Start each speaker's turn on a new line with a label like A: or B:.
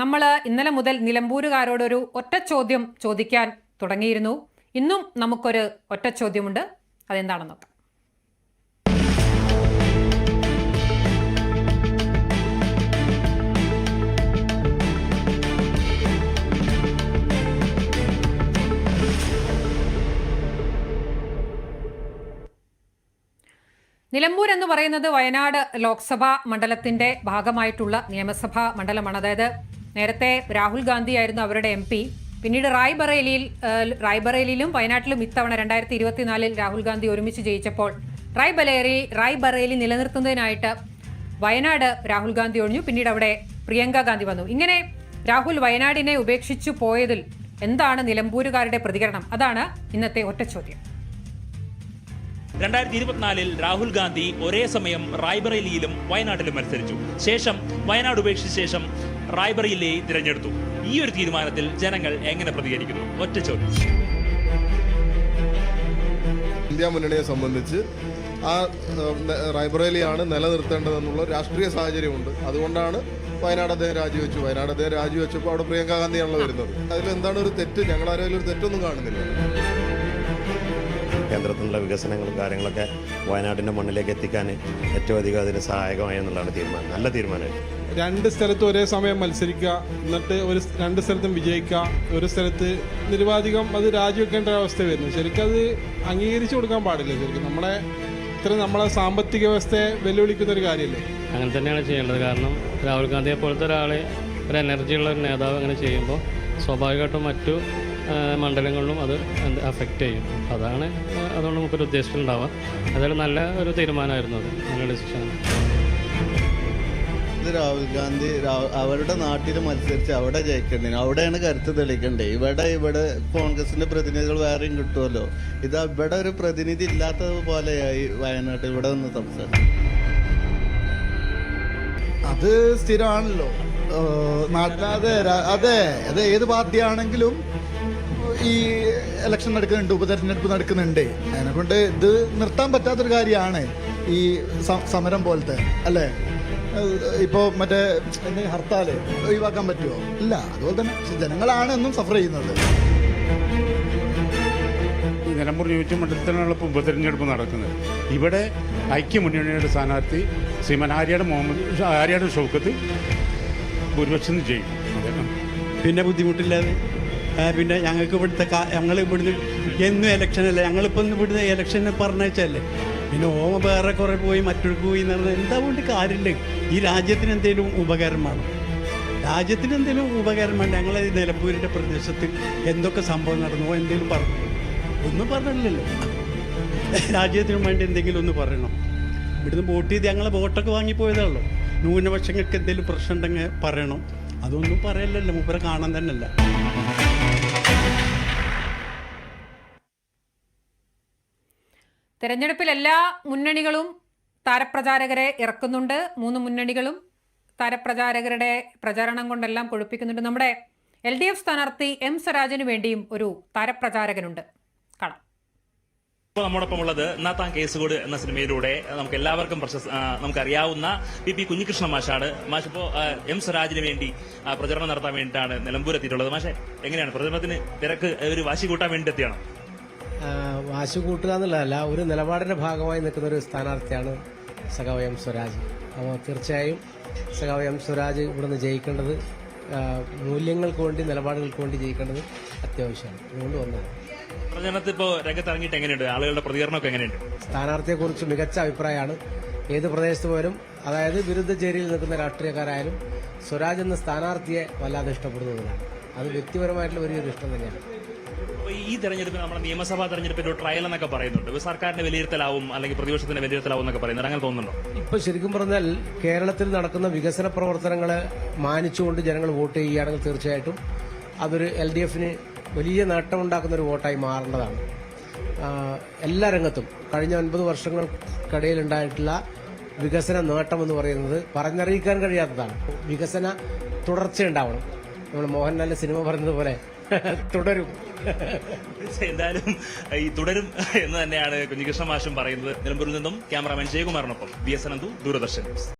A: നമ്മൾ ഇന്നലെ മുതൽ നിലമ്പൂരുകാരോടൊരു ഒറ്റ ചോദ്യം ചോദിക്കാൻ തുടങ്ങിയിരുന്നു. ഇന്നും നമുക്കൊരു ഒറ്റ ചോദ്യമുണ്ട്. അതെന്താണെന്ന് നോക്കാം. നിലമ്പൂർ എന്ന് പറയുന്നത് വയനാട് ലോക്സഭാ മണ്ഡലത്തിന്റെ ഭാഗമായിട്ടുള്ള നിയമസഭാ മണ്ഡലമാണ്. അതായത് നേരത്തെ രാഹുൽ ഗാന്ധിയായിരുന്നു അവരുടെ എം പി പിന്നീട് റായ്ബറേലിയിൽ റായ്ബറേലിയിലും വയനാട്ടിലും ഇത്തവണ രണ്ടായിരത്തി ഇരുപത്തിനാലിൽ രാഹുൽ ഗാന്ധി ഒരുമിച്ച് ജയിച്ചപ്പോൾ റായ്ബലേറി റായ്ബറേലി നിലനിർത്തുന്നതിനായിട്ട് വയനാട് രാഹുൽ ഗാന്ധി ഒഴിഞ്ഞു. പിന്നീട് അവിടെ പ്രിയങ്ക ഗാന്ധി വന്നു. ഇങ്ങനെ രാഹുൽ വയനാടിനെ ഉപേക്ഷിച്ചു പോയതിൽ എന്താണ് നിലമ്പൂരുകാരുടെ പ്രതികരണം? അതാണ് ഇന്നത്തെ ഒറ്റ ചോദ്യം.
B: രണ്ടായിരത്തി ഇരുപത്തിനാലിൽ രാഹുൽ ഗാന്ധി ഒരേ സമയം റായ്ബറേലിയിലും വയനാട്ടിലും മത്സരിച്ചു. ശേഷം വയനാട് ഉപേക്ഷിച്ച ശേഷം റായ്ബറേലിയെ തിരഞ്ഞെടുത്തു. ഈ ഒരു തീരുമാനത്തിൽ ജനങ്ങൾ എങ്ങനെ പ്രതികരിക്കുന്നു? ഒറ്റ ചോദ്യം.
C: ഇന്ത്യ മുന്നണിയെ സംബന്ധിച്ച് ആ റായ്ബറേലിയാണ് നിലനിർത്തേണ്ടതെന്നുള്ള രാഷ്ട്രീയ സാഹചര്യമുണ്ട്. അതുകൊണ്ടാണ് വയനാട് അദ്ദേഹം രാജിവെച്ചു. വയനാട് അദ്ദേഹം രാജിവെച്ചപ്പോൾ അവിടെ പ്രിയങ്ക ഗാന്ധിയാണല്ലോ വരുന്നത്. അതിൽ എന്താണ് ഒരു തെറ്റ്? ഞങ്ങൾ ആരെങ്കിലും ഒരു തെറ്റൊന്നും കാണുന്നില്ല.
D: കേന്ദ്രത്തിലുള്ള വികസനങ്ങളും കാര്യങ്ങളൊക്കെ വയനാടിന്റെ മണ്ണിലേക്ക് എത്തിക്കാൻ ഏറ്റവും അധികം അതിന് സഹായകമായി എന്നുള്ളതാണ് തീരുമാനം. നല്ല തീരുമാനമായിരുന്നു
E: രണ്ട് സ്ഥലത്ത് ഒരേ സമയം മത്സരിക്കുക എന്നിട്ട് ഒരു രണ്ട് സ്ഥലത്തും വിജയിക്കുക ഒരു സ്ഥലത്ത് നിരുപാധികം അത് രാജിവെക്കേണ്ട ഒരു അവസ്ഥ വരുന്നു. ശരിക്കും അത് അംഗീകരിച്ചു കൊടുക്കാൻ പാടില്ല. ശരിക്കും നമ്മളെ ഇത്ര നമ്മളെ സാമ്പത്തിക വ്യവസ്ഥയെ വെല്ലുവിളിക്കുന്ന ഒരു കാര്യമല്ലേ?
F: അങ്ങനെ തന്നെയാണ് ചെയ്യേണ്ടത്. കാരണം രാഹുൽ ഗാന്ധിയെ പോലത്തെ ഒരാളെ ഒരു എനർജിയുള്ള ഉള്ള ഒരു നേതാവ് അങ്ങനെ ചെയ്യുമ്പോൾ സ്വാഭാവികമായിട്ടും മറ്റു മണ്ഡലങ്ങളിലും അത് അഫക്റ്റ് ചെയ്യും. അതാണ് അതുകൊണ്ട് നമുക്കൊരു ഉദ്ദേശിച്ചിട്ടുണ്ടാവുക അതായത് നല്ല ഒരു തീരുമാനമായിരുന്നു അത്. നല്ല ഡിസിഷനാണ്
G: രാഹുൽ ഗാന്ധി അവരുടെ നാട്ടിൽ മത്സരിച്ച് അവിടെ ജയിക്കേണ്ടത് അവിടെയാണ് കരുത്ത് തെളിയിക്കേണ്ടത് ഇവിടെ ഇവിടെ കോൺഗ്രസിന്റെ പ്രതിനിധികൾ വേറെയും കിട്ടുമല്ലോ ഇത് ഇവിടെ ഒരു പ്രതിനിധി ഇല്ലാത്തത് പോലെയായി വയനാട്ടിൽ ഇവിടെ നിന്ന് സംസാരിക്കും
H: അത് സ്ഥിരമാണല്ലോ. നാട്ടിലതെ അതെ അത് ഏത് പാർട്ടിയാണെങ്കിലും ഈ ഇലക്ഷൻ നടക്കുന്നുണ്ട് ഉപതെരഞ്ഞെടുപ്പ് നടക്കുന്നുണ്ട്. അതിനെക്കൊണ്ട് ഇത് നിർത്താൻ പറ്റാത്തൊരു കാര്യമാണ് ഈ സമരം പോലത്തെ അല്ലേ? ഇപ്പോൾ മറ്റേ ഹർത്താൽ ഒഴിവാക്കാൻ പറ്റുമോ ഇല്ല അതുപോലെ തന്നെ ജനങ്ങളാണ് എന്നും സഫർ ചെയ്യുന്നത്.
I: ഈ നിലമ്പൂർ നിയോജക മണ്ഡലത്തിലാണ് ഇപ്പോൾ ഉപതെരഞ്ഞെടുപ്പ് നടക്കുന്നത്. ഇവിടെ ഐക്യമുന്നണിയുടെ സ്ഥാനാർത്ഥി ശ്രീമൻ ആര്യാട് മുഹമ്മദ് ആര്യാട് ഷൗക്കത്ത് ഭൂരിപക്ഷം ചെയ്യും
J: പിന്നെ ബുദ്ധിമുട്ടില്ലാതെ? പിന്നെ ഞങ്ങൾക്ക് ഇവിടുത്തെ ഞങ്ങൾ ഇവിടുന്ന് എന്നും ഇലക്ഷനല്ലേ ഞങ്ങളിപ്പോൾ ഒന്ന് ഇവിടുന്ന് ഇലക്ഷന് പറഞ്ഞേച്ചല്ലേ പിന്നെ ഓമ വേറെ കുറേ പോയി മറ്റൊരു പോയി എന്ന് പറഞ്ഞാൽ എന്താ കൊണ്ട് കാര്യമില്ല. ഈ രാജ്യത്തിന് എന്തെങ്കിലും ഉപകാരം വേണം രാജ്യത്തിന് എന്തെങ്കിലും ഉപകാരം വേണ്ട ഞങ്ങൾ ഈ നിലമ്പൂരിന്റെ പ്രദേശത്ത് എന്തൊക്കെ സംഭവം നടന്നു എന്തെങ്കിലും പറഞ്ഞു. ഒന്നും പറഞ്ഞില്ലല്ലോ. രാജ്യത്തിന് വേണ്ടി എന്തെങ്കിലും ഒന്ന് പറയണം. ഇവിടുന്ന് വോട്ട് ചെയ്ത് ഞങ്ങളെ വോട്ടൊക്കെ വാങ്ങിപ്പോയതാണല്ലോ ന്യൂനപക്ഷങ്ങൾക്ക് എന്തെങ്കിലും പ്രശ്നം ഉണ്ടെങ്കിൽ പറയണം. അതൊന്നും പറയലല്ലോ മൂപ്പരെ കാണാൻ തന്നെയല്ല.
A: തെരഞ്ഞെടുപ്പിൽ എല്ലാ മുന്നണികളും താരപ്രചാരകരെ ഇറക്കുന്നുണ്ട്. മൂന്ന് മുന്നണികളും താരപ്രചാരകരുടെ പ്രചാരണം കൊണ്ടെല്ലാം കൊഴുപ്പിക്കുന്നുണ്ട്. നമ്മുടെ എൽ ഡി എഫ് സ്ഥാനാർത്ഥി എം സ്വരാജിന് വേണ്ടിയും ഒരു താരപ്രചാരകനുണ്ട്. കാണാം.
B: ഇപ്പോൾ നമ്മോടൊപ്പം ഉള്ളത് നാത്താൻ കേസുകോട് എന്ന സിനിമയിലൂടെ നമുക്ക് എല്ലാവർക്കും പ്രശസ്ത നമുക്കറിയാവുന്ന പി പി കുഞ്ഞികൃഷ്ണ മാഷാണ്. മാഷ് ഇപ്പോൾ എം സ്വരാജിന് വേണ്ടി പ്രചരണം നടത്താൻ വേണ്ടിയിട്ടാണ് നിലമ്പൂർ എത്തിയിട്ടുള്ളത് മാഷെ എങ്ങനെയാണ്? പ്രചരണത്തിന് തിരക്ക് ഒരു വാശി കൂട്ടാൻ വേണ്ടി എത്തിയാണോ
K: ആ, വാശി കൂട്ടുക എന്നുള്ളതല്ല ഒരു നിലപാടിന്റെ ഭാഗമായി നിൽക്കുന്ന ഒരു സ്ഥാനാർത്ഥിയാണ് സഖാവ് എം സ്വരാജ്. അപ്പോൾ തീർച്ചയായും സഖാവ് എം സ്വരാജ് ഇവിടുന്ന് ജയിക്കേണ്ടത് മൂല്യങ്ങൾക്ക് വേണ്ടി നിലപാടുകൾക്ക് വേണ്ടി ജയിക്കേണ്ടത് അത്യാവശ്യമാണ്. അതുകൊണ്ട് വന്നത്
B: പ്രചരണത്തിൽ ഇപ്പോൾ രംഗത്തിറങ്ങിയിട്ട് എങ്ങനെയുണ്ട്? ആളുകളുടെ പ്രതികരണമൊക്കെ എങ്ങനെയുണ്ട്?
K: സ്ഥാനാർത്ഥിയെക്കുറിച്ച് മികച്ച അഭിപ്രായമാണ്. ഏത് പ്രദേശത്ത് പോലും അതായത് വിരുദ്ധ ചേരിയിൽ നിൽക്കുന്ന രാഷ്ട്രീയക്കാരായാലും സ്വരാജ് എന്ന സ്ഥാനാർത്ഥിയെ വല്ലാതെ ഇഷ്ടപ്പെടുന്നതിനാണ്. അത് വ്യക്തിപരമായിട്ടുള്ള വലിയൊരു ഇഷ്ടം തന്നെയാണ്.
B: ഈ തെരഞ്ഞെടുപ്പ് നമ്മുടെ നിയമസഭാ തെരഞ്ഞെടുപ്പിന്റെ ട്രയൽ എന്നൊക്കെ പറയുന്നുണ്ട്. സർക്കാരിന്റെ വിലയിരുത്തലാവും അല്ലെങ്കിൽ പ്രതിപക്ഷത്തിന്റെ വിലയിരുത്തലാവും എന്നൊക്കെ പറയുന്നുണ്ട്. അങ്ങനെ തോന്നുന്നുണ്ടോ?
K: ഇപ്പൊ ശരിക്കും പറഞ്ഞാൽ കേരളത്തിൽ നടക്കുന്ന വികസന പ്രവർത്തനങ്ങളെ മാനിച്ചുകൊണ്ട് ജനങ്ങൾ വോട്ട് ചെയ്യുകയാണെങ്കിൽ തീർച്ചയായിട്ടും അതൊരു എൽ ഡി എഫിന് വലിയ നേട്ടമുണ്ടാക്കുന്ന ഒരു വോട്ടായി മാറേണ്ടതാണ്. എല്ലാ രംഗത്തും കഴിഞ്ഞ ഒൻപത് വർഷങ്ങൾക്കിടയിൽ ഉണ്ടായിട്ടുള്ള വികസന നേട്ടം എന്ന് പറയുന്നത് പറഞ്ഞറിയിക്കാൻ കഴിയാത്തതാണ്. വികസന തുടർച്ചയുണ്ടാവണം നമ്മൾ മോഹൻലാലിന്റെ സിനിമ പറഞ്ഞതുപോലെ തുടരും.
B: എന്തായാലും ഈ തുടരും എന്ന് തന്നെയാണ് കുഞ്ഞികൃഷ്ണ മാഷും പറയുന്നത്. നിലമ്പൂരിൽ നിന്നും cameraman ജയകുമാറിനൊപ്പം B S Ananthu Doordarshan news.